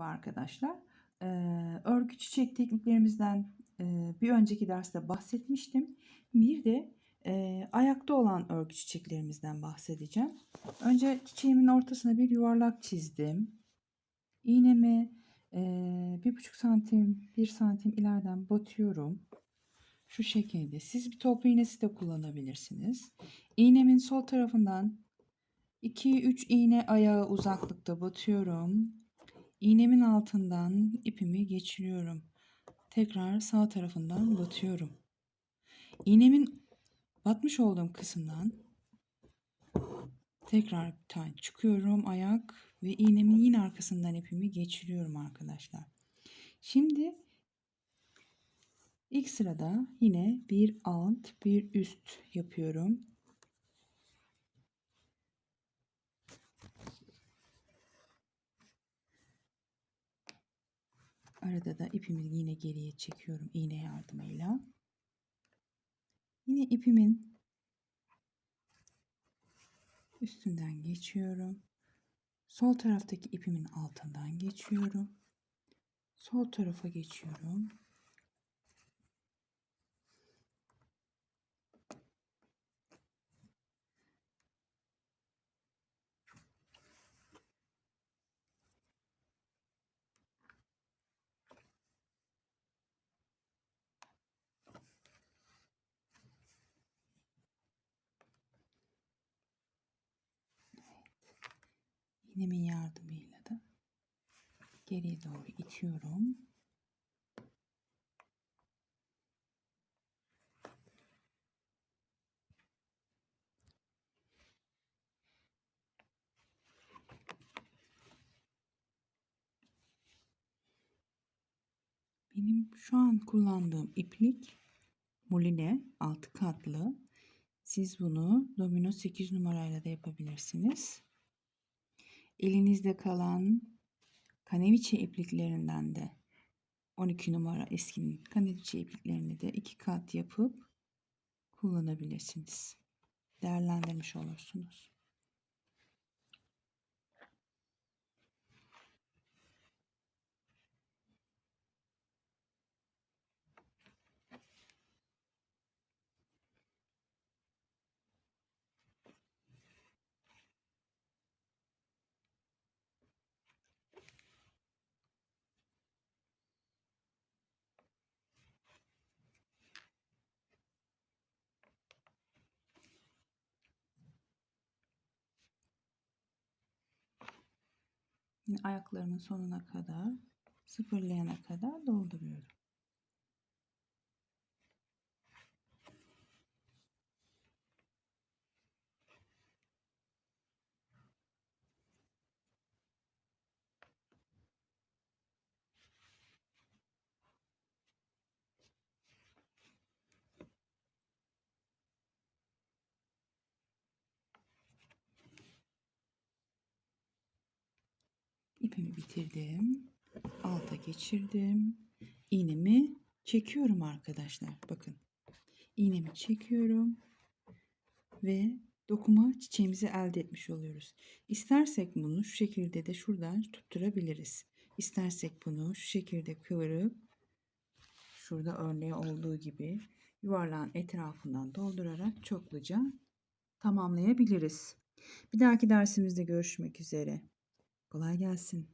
Merhaba arkadaşlar. Ee, örgü çiçek tekniklerimizden e, bir önceki derste bahsetmiştim. Bir de e, ayakta olan örgü çiçeklerimizden bahsedeceğim. Önce çiçeğimin ortasına bir yuvarlak çizdim. İğnemi e, bir buçuk santim, bir santim ileriden batıyorum. Şu şekilde. Siz bir top iğnesi de kullanabilirsiniz. İğnemin sol tarafından 2-3 iğne ayağı uzaklıkta batıyorum. İğnemin altından ipimi geçiriyorum. Tekrar sağ tarafından batıyorum. İğnemin batmış olduğum kısımdan tekrar bir tane çıkıyorum ayak ve iğnemin yine arkasından ipimi geçiriyorum arkadaşlar. Şimdi ilk sırada yine bir alt bir üst yapıyorum. Arada da ipimi yine geriye çekiyorum iğne yardımıyla. Yine ipimin üstünden geçiyorum. Sol taraftaki ipimin altından geçiyorum. Sol tarafa geçiyorum. İğnemin yardımıyla da geriye doğru itiyorum. Benim şu an kullandığım iplik muline altı katlı. Siz bunu domino 8 numarayla da yapabilirsiniz. Elinizde kalan kaneviçe ipliklerinden de 12 numara eski kaneviçe ipliklerini de iki kat yapıp kullanabilirsiniz. Değerlendirmiş olursunuz. Yine ayaklarımın sonuna kadar sıfırlayana kadar dolduruyorum. İpimi bitirdim. Alta geçirdim. İğnemi çekiyorum arkadaşlar. Bakın. İğnemi çekiyorum. Ve dokuma çiçeğimizi elde etmiş oluyoruz. İstersek bunu şu şekilde de şuradan tutturabiliriz. İstersek bunu şu şekilde kıvırıp şurada örneği olduğu gibi yuvarlağın etrafından doldurarak çokluca tamamlayabiliriz. Bir dahaki dersimizde görüşmek üzere. Kolay gelsin.